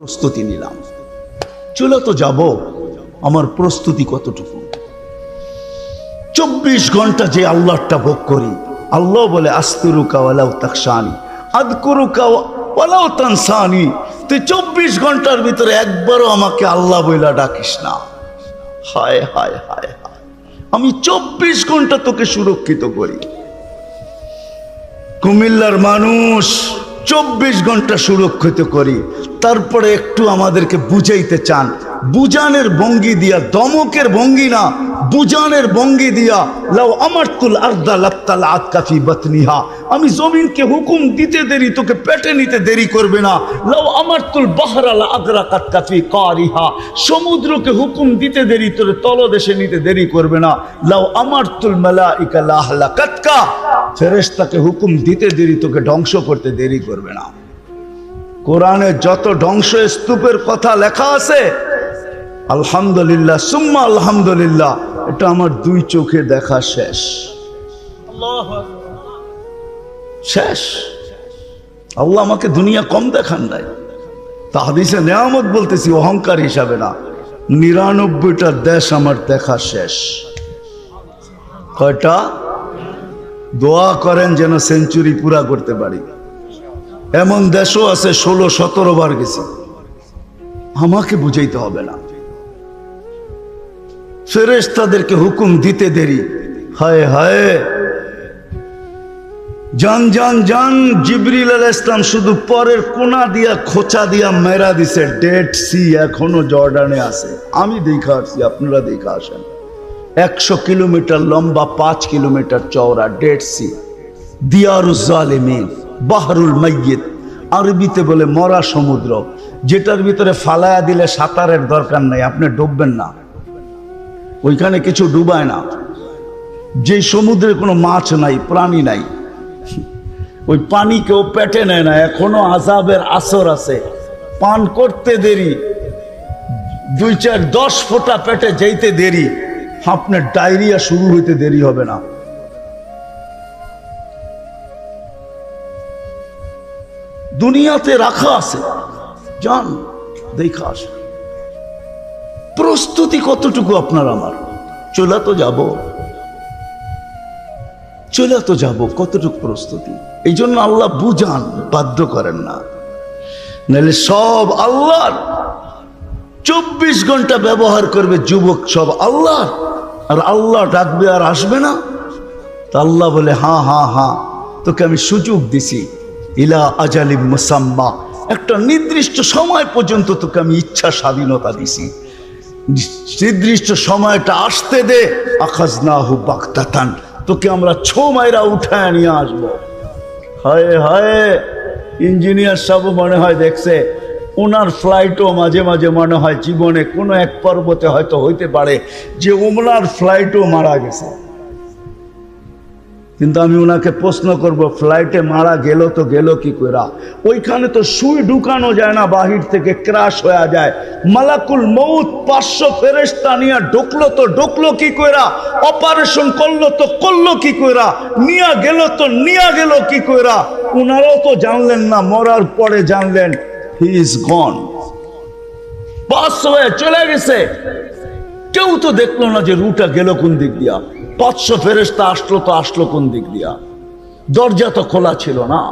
প্রস্তুতি নিলাম। চলে তো যাব, আমার প্রস্তুতি কতটুকু? চব্বিশ ঘণ্টা যে আল্লাহটা ভোগ করি, আল্লাহ বলে, আস্তুরুকা ওয়ালাউ তাকসানি আদকুরুকা ওয়ালাউ তানসানি। তুই চব্বিশ ঘণ্টার ভিতরে একবারও আমাকে আল্লাহ বইলা ডাকিস না। হায় হায় হায় হায়। আমি চব্বিশ ঘণ্টা তোকে সুরক্ষিত করি। কুমিল্লার মানুষ চব্বিশ ঘণ্টা সুরক্ষিত করি। তারপরে একটু আমাদেরকে বুঝাইতে চান। বুজানের ভঙ্গি দিয়া, দমকের ভঙ্গি না। বুজানের ভঙ্গি দিয়া লাও আমার তুল আর্দা লাত্তাল আতকাফি বতনিহা। আমি জমিনকে হুকুম দিতে দেরি, তোকে পেটে নিতে দেরি করবে না। লাও আমার তুল বাহরাল আগ্রা কাতকাফি কারিহা। সমুদ্রকে হুকুম দিতে দেরি, তোর তলদেশে নিতে দেরি করবে না। লাও আমার তুল মালাইকা লাহলা কাতকা ফেরেশতাকে হুকুম দিতে দেরি তোকে ধ্বংস করতে দেরি করবে না। কোরআনে যত ধ্বংস স্তূপের কথা লেখা আছে আলহামদুলিল্লাহ সুম্মা আলহামদুলিল্লাহ এটা আমার দুই চোখে দেখা শেষ। শেষ। আল্লাহ আমাকে দুনিয়া কম দেখান নাই। তাহাদিসে নেয়ামত বলতেছি অহংকার হিসাবে না। নিরানব্বইটা দেশ আমার দেখা শেষ। কয়টা? দোয়া করেন যেন সেঞ্চুরি পুরা করতে পারি। এমন দেশও আছে, ষোলো, সতেরো বার গেছে। আমাকে বুঝাইতে হবে না। ফেরেশ তাদেরকে হুকুম দিতে দেরি। হায় হায়। জান জান জান জিবরিল আল ইসলাম শুধু পরের কোনা দিয়া, খোঁচা দিয়া মেরা দিছে। ডেড সি এখনও জর্ডানে আছে। আমি দেখা আসছি, আপনারা দেখা আসেন। একশো কিলোমিটার লম্বা, পাঁচ কিলোমিটার চওড়া ডেড সি দিয়ারুজালিমিন বাহরুল মাইয়িত। আরবিতে বলে মরা সমুদ্র। যেটার ভিতরে ফালায়া দিলে সাঁতারের দরকার নাই, আপনি ডুববেন না। ওইখানে কিছু ডুবায় না। যে সমুদ্রে কোনো মাছ নাই, প্রাণী নাই, ওই পানি কেউ পেটে নেয় না। এখনও আজাবের আসর আছে। পান করতে দেরি। দুই চার দশ ফোঁটা পেটে যেতে দেরি। আপনার ডায়রিয়া শুরু হইতে দেরি হবে না। দুনিয়াতে রাখা আছে। যান, দেখা আসে। প্রস্তুতি কতটুকু আপনার আমার? চলে তো যাব। চলে তো যাব, কতটুকু প্রস্তুতি? এই জন্য আল্লাহ বুঝান, বাধ্য করেন না। নাহলে সব আল্লাহর। চব্বিশ ঘণ্টা ব্যবহার করবে যুবক সব আল্লাহ আর আল্লাহ ডাকবে আর আসবে না? তা আল্লাহ বলে, হা হা হ্যাঁ তোকে আমি সুযোগ দিছি। ইলা আজালিম মুসাম্মা। একটা নির্দিষ্ট সময় পর্যন্ত তোকে আমি ইচ্ছা স্বাধীনতা দিছি। নির্দিষ্ট সময়টা আসতে দে। আকাশ না হু বাগতাতান তোকে আমরা ছো মাইরা উঠায় নিয়ে আসব। হায় হায়, ইঞ্জিনিয়ার সব মনে হয় দেখছে। ওনার ফ্লাইটও মাঝে মাঝে মনে হয় জীবনে কোনো এক পর্বতে হয়তো হইতে পারে যে ওমলার ফ্লাইটও মারা গেছে। কিন্তু আমি ওনাকে প্রশ্ন করব ফ্লাইটে মারা গেল তো গেল কি কইরা? ওইখানে তো সুই ঢুকানো যায় না, বাহির থেকে ক্রাশ হয়ে যায়। মালাকুল মৌত পাঁচশো ফেরেস্তা নিয়ে ঢুকলো তো ঢুকলো কি কইরা? অপারেশন করল তো করল কি কইরা? নিয়া গেল তো নিয়া গেল কি কইরা? ওনারাও তো জানলেন না, মরার পরে জানলেন। হি ইজ গন হয়ে চলে গেছে। কেউ তো দেখল না যে রুটা গেল কোন দিক দিয়া। পাঁচশো ফেরেস্তা আসলো তো আসলো কোন দিক দিয়া। দরজা তো খোলা ছিল না।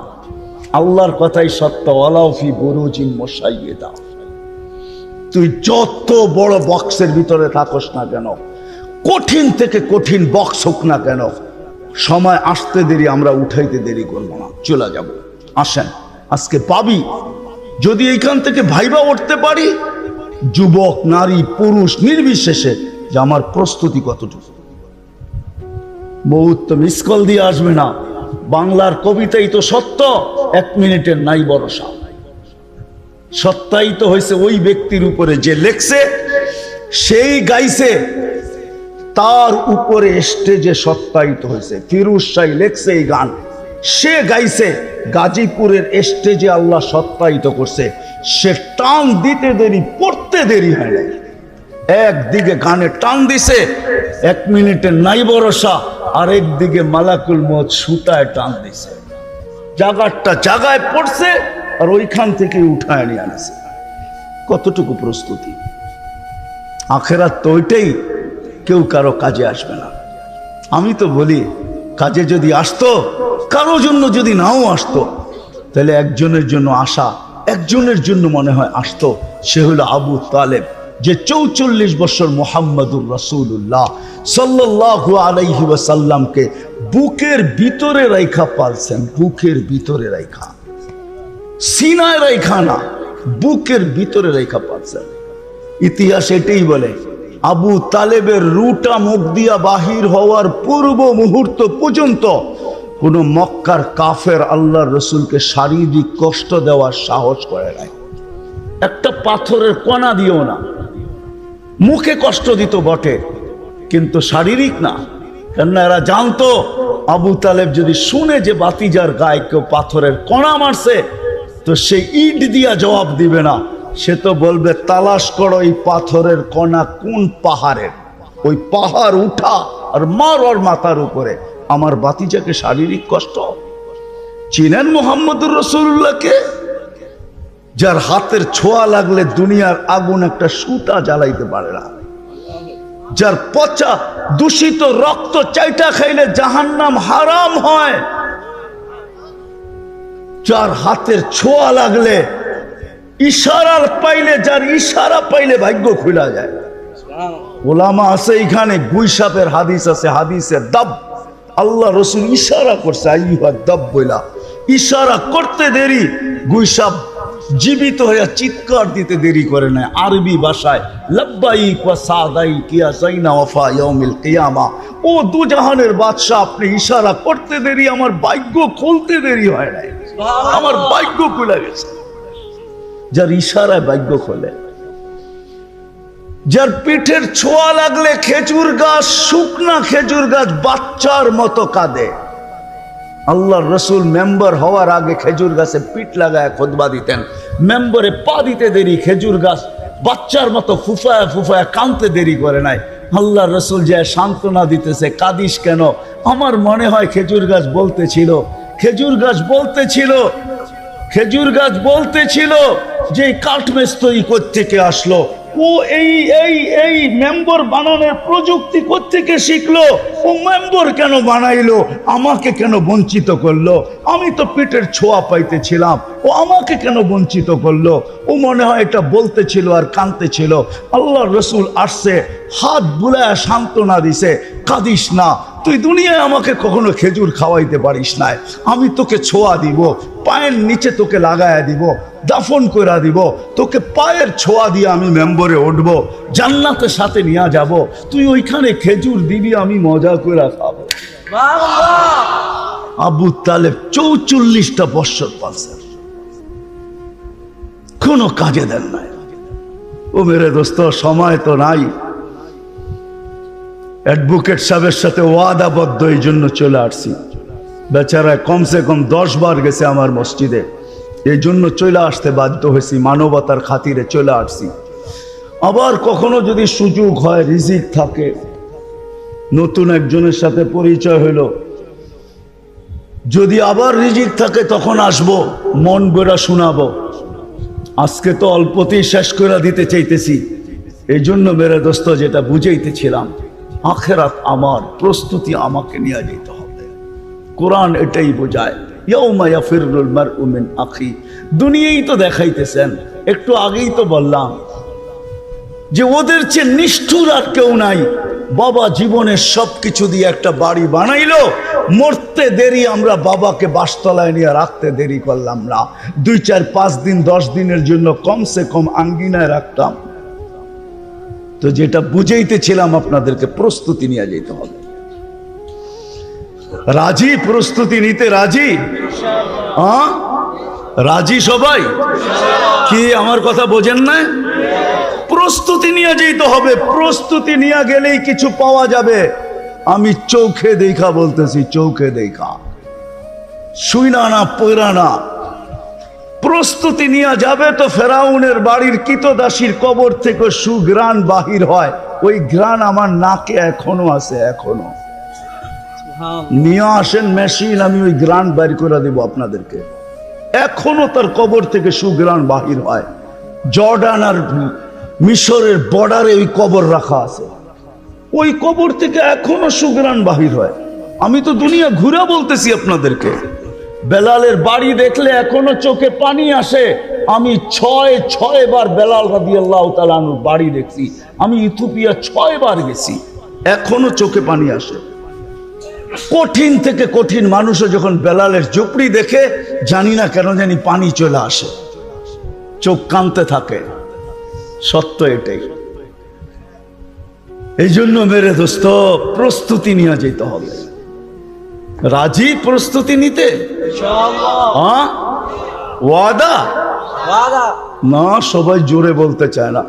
আল্লাহর কথাই সত্য অলাউফি বরুজিন মশাইয়ে দাও তুই যত বড় বক্সের ভিতরে থাকস না কেন, কঠিন থেকে কঠিন বক্স হোক না কেন, সময় আসতে দেরি, আমরা উঠাইতে দেরি করব না। চলে যাব। আসেন, আজকে পাবি যদি এইখান থেকে ভাইবা উঠতে পারি, যুবক, নারী, পুরুষ, নির্বিশেষে যে আমার প্রস্তুতি কতটুকু? বহুত তো মিস কল দিয়ে আসবে না। বাংলার কবিতাই তো সত্য, এক মিনিটের নাই ভরসা। সত্যায়িত হয়েছে ওই ব্যক্তির উপরে যে লেখছে, সেই গাইছে, তার উপরে স্টেজে সত্যায়িত হয়েছে। ফিরুজ শাহ লেখছে এই গান। সে গাইছে, গাজীপুরের স্টেজে আল্লাহ সত্যায়িত করছে, সে টান দিতে দেরি, পড়তে দেরি হয় নাই। একদিকে গানে টান দিছে, এক মিনিটে নাই ভরসা আর একদিকে মালাকুল মত সুতায় টান দিছে। জাগারটা জাগায় পড়ছে আর ওইখান থেকে উঠায় নিয়ে আনছে। কতটুকু প্রস্তুতি? আখেরাত তো ওইটাই, কেউ কারও কাজে আসবে না। আমি তো বলি কাজে যদি আসতো কারও জন্য যদি নাও আসতো, তাহলে একজনের জন্য আসা একজনের জন্য মনে হয় আসতো, সে হলো আবু তালেব, যে চৌচল্লিশ বছর মোহাম্মদুর রসুল্লাহ সাল্লাহ আলাইহি ওয়াসাল্লামকে বুকের ভিতরে রেখা পালছেন, বুকের ভিতরে রেখা সিনায় রেখা না, বুকের ভিতরে রেখা পালছেন। ইতিহাস এটাই বলে আবু তালেবের রুটা মুখ দিয়া বাহির হওয়ার পূর্ব মুহূর্ত পর্যন্ত কোন মক্কার কাফের আল্লাহ রসুলকে শারীরিক কষ্ট দেওয়ার সাহস করে নাই। একটা পাথরের কণা দিও না। মুখে কষ্ট দিত বটে, কিন্তু শারীরিক না। কেননা এরা জানতো, আবু তালেব যদি শুনে যে বাতিজার গায়ে কেউ পাথরের কণা মারছে, তো সে ইট দিয়া জবাব দিবে না। সে তো বলবে, তালাশ করো এই পাথরের কণা কোন পাহাড়ের? ওই পাহাড় উঠা আর মার ওর মাথার উপরে। আমার বাতিজাকে শারীরিক কষ্ট? চিনেন মোহাম্মদুর রসুল্লাহকে যার হাতের ছোঁয়া লাগলে দুনিয়ার আগুন একটা সুতা জ্বালাইতে পারে না। যার পচা দূষিত রক্ত চাইটা খাইলে জাহান্নাম হারাম হয়। যার হাতের ছোঁয়া লাগলে ইশারার পাইলে, যার ইশারা পাইলে ভাগ্য খুলা যায়। ওলামা আছে এখানে গুইসাপের হাদিস আছে, হাদিসের দাব। আল্লাহ রসুল ইশারা করছে, আইয়ুহা দাব বইলা। ইশারা করতে দেরি গুইসাপ জীবিত হয়ে চিৎকার দিতে দেরি করে না আরবি ভাষায় ওয়াফা ইয়াউমিল কিয়ামা। ও দুজাহানের বাদশা আপনি ইশারা করতে দেরি, আমার ভাগ্য খুলতে দেরি হয় নাই। আমার ভাগ্য খুলে গেছে। যার ইশারায় ভাগ্য খোলে। যার পিঠের ছোঁয়া লাগলে খেজুর গাছ, শুকনা খেজুর গাছ বাচ্চার মতো কাঁদে। আল্লাহর রসুল মেম্বার হওয়ার আগে খেজুর গাছে পিঠ লাগায় খোদবা দিতেন। মেম্বারে পা দিতে দেরি, খেজুর গাছ বাচ্চার মতো ফুফায় ফুফায় কানতে দেরি করে নাই। আল্লাহ রসুল যে সান্ত্বনা দিতেছে, কাদিস কেন? আমার মনে হয় খেজুর গাছ বলতেছিল খেজুর গাছ বলতেছিল খেজুর গাছ বলতেছিল যে কাঠমেস্তরি থেকে আসলো? ও এই এই এই মেম্বার বানানোর প্রযুক্তি থেকে শিখলো? ও মেম্বার কেন বানাইলো? আমাকে কেন বঞ্চিত করল? আমি তো পেটের ছোঁয়া পাইতেছিলাম। ও আমাকে কেন বঞ্চিত করল? ও মনে হয় এটা বলতেছিল আর কানতেছিল। আল্লাহ রসুল আসছে, হাত বুলায় সান্ত্বনা দিছে, কাঁদিস না, তুই দুনিয়ায় আমাকে কখনো খেজুর খাওয়াইতে পারিস না আমি তোকে ছোঁয়া দিব, পায়ের নিচে তোকে লাগায়া দিব। দাফন কইরা দিব। তোকে পায়ের ছোঁয়া দিয়ে আমি মেম্বরে উঠব জান্নাতের সাথে নিয়ে যাব। তুই ওইখানে খেজুর দিবি আমি মজা করে খাব। আবু তালেব চৌচল্লিশটা বৎসর পালছেন কোনো কাজে দেন নাই। ও মেরে দোস্ত সময় তো নাই। অ্যাডভোকেট সাহেবের সাথে ওয়াদাবদ্ধ এই জন্য চলে আসছি। বেচারায় কমসে কম দশ বার গেছে আমার মসজিদে। এই জন্য চলে আসতে বাধ্য হয়েছি, মানবতার খাতিরে চলে আসছি। আবার কখনো যদি সুযোগ হয়, রিজিক থাকে। নতুন একজনের সাথে পরিচয় হলো যদি আবার রিজিক থাকে, তখন আসব, মন গোড়া শোনাবো। আজকে তো অল্পতেই শেষ করে দিতে চাইতেছি। এই জন্য মেরে দোস্ত, যেটা বুঝাইতেছিলাম, আখেরাত আমার প্রস্তুতি আমাকে নিয়ে যেতে হবে। কোরআন এটাই বোঝায়। ইয়াউমা ইয়াফিরুল মারউ মিন আখি। দুনিয়াই তো দেখাইতেছেন। একটু আগেই তো বললাম যে ওদের চেয়ে নিষ্ঠুর আর কেউ নাই। বাবা জীবনের সব কিছু দিয়ে একটা বাড়ি বানাইলো। মরতে দেরি আমরা বাবাকে বাসতলায় নিয়ে রাখতে দেরি করলাম না। দুই, চার, পাঁচ দিন, দশ দিনের জন্য কমসে কম আঙ্গিনায় রাখতাম। তো যেটা বুঝাইতেছিলাম আপনাদেরকে, প্রস্তুতি নিয়ে যেতে হবে। রাজি প্রস্তুতি নিতে রাজি? রাজি সবাই? কি আমার কথা বোঝেন না? প্রস্তুতি নিয়ে যেতে হবে, প্রস্তুতি নিয়ে গেলেই কিছু পাওয়া যাবে। আমি চৌখে দেখা বলতেছি, চৌখে দেখা। শুইনা না পৈরা না। প্রস্তুতি নিয়ে যাবে তো ফেরাউনের বাড়ির কিতদাসীর কবর থেকে সুগ্রাণ বাহির হয়। ওই গ্রান আমার নাকে এখনও আছে, এখনও। নিয়ে আসেন মেশিন আমি ওই গ্রান বের করে দেব আপনাদেরকে। এখনও তার কবর থেকে সুগ্রাণ বাহির হয়। জর্ডান আর মিশরের বর্ডারে ওই কবর রাখা আছে। ওই কবর থেকে এখনও সুগ্রাণ বাহির হয়। আমি তো দুনিয়া ঘুরে বলতেছি আপনাদেরকে। বেলালের বাড়ি দেখলে এখনও চোখে পানি আসে। আমি ছয় ছয় বার বেলাল রাদি আল্লাহ তালানুর বাড়ি দেখছি। আমি ইথোপিয়া ছয় বার গেছি। এখনও চোখে পানি আসে। কঠিন থেকে কঠিন মানুষও যখন বেলালের ঝুপড়ি দেখে জানি না কেন জানি পানি চলে আসে। চোখ কানতে থাকে। সত্য এটাই। এই জন্য মেরে দোস্ত প্রস্তুতি নিয়ে যেতে হবে। রাজি প্রস্তুতি নিতে? ওয়াদা? না সবাই জোরে বলতে চায় না?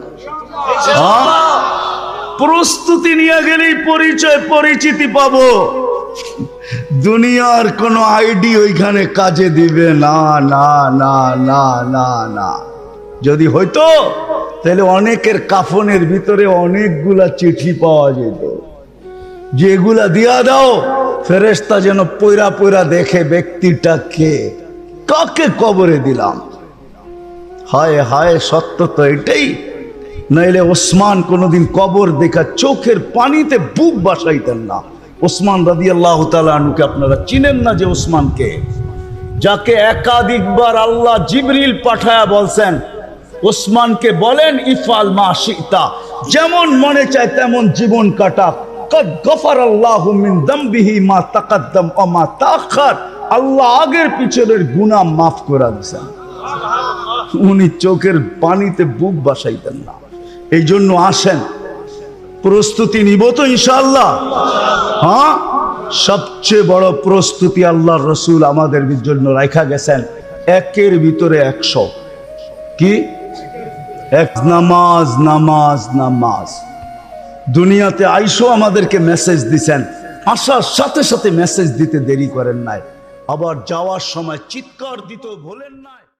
প্রস্তুতি নিয়ে গেলেই পরিচয় পরিচিতি পাবো। দুনিয়ার কোনো আইডি ওইখানে কাজে দিবে না না না না না না। যদি হইতো, তাহলে অনেকের কাফনের ভিতরে অনেকগুলা চিঠি পাওয়া যেত। যেগুলা দিয়া দাও ফেরেস্তা যেন পৈরা পৈরা দেখে ব্যক্তিটা কে, কাকে কবরে দিলাম। হায় হায়, সত্য তো এটাই। নাইলে ওসমান কোনোদিন কবর দেখা চোখের পানিতে বুক বাসাইতেন না। ওসমান রাদি আল্লাহ তালুকে আপনারা চিনেন না যে ওসমানকে? যাকে একাধিকবার আল্লাহ জিবরিল পাঠায়া বলছেন, ওসমানকে বলেন ইফাল মা সীতা যেমন মনে চায় তেমন জীবন কাটা। মা তাখার আল্লাহ আগের পিছনের মাফ উনি চোখের পানিতে বুক বাসাইতেন না। এই জন্য আসেন। প্রস্তুতি নিব তো ইনশাল্লাহ হ্যাঁ? সবচেয়ে বড় প্রস্তুতি আল্লাহ রসুল আমাদের জন্য রাখা গেছেন একের ভিতরে একশো। কি? এক নামাজ নামাজ নামাজ। দুনিয়াতে আইসো আমাদেরকে মেসেজ দিছেন। আসার সাথে সাথে মেসেজ দিতে দেরি করেন নাই। আবার যাওয়ার সময় চিৎকার দিতেও ভোলেন নাই।